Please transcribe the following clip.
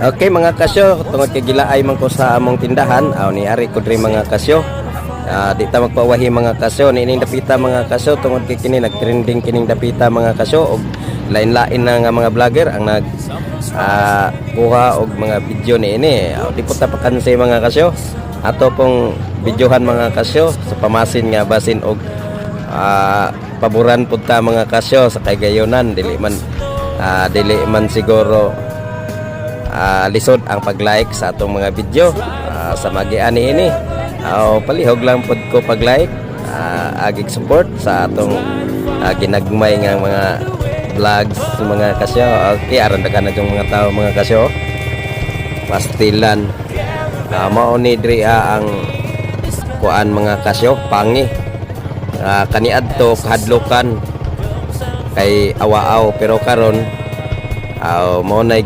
Okay mga kasyo, tungod kay gilaay man ko sa among tindahan, aw ni ari ko diri mga kasyo. Ah, di ta magpawahi mga kasyo, niining dapita mga kasyo tungod kay kini nagtrending kining dapita mga kasyo og lain-lain na nga mga vlogger ang nag ah, kuha og mga video ni ini. Aw di po ta pakansay mga kasyo. Ato pong videohan mga kasyo sa pamasin nga basin og ah, paboran pud ta mga kasyo sa kay gayonan dili man ah, dili man siguro Ah, lisod ang pag-like sa atong mga video Ah, sa magiani ini. Uh, palihog lang pod ko pag-like, ah, agig support sa atong ah, ginagmay nga mga vlogs mga kasyo. Okay, aron dagan na mga tao mga kasyo. Pastilan. Uh, mao ni diri ah, ang kuan mga kasyo, pangi. Uh, kaniadto kahadlokan kay awaaw pero karon aw mo na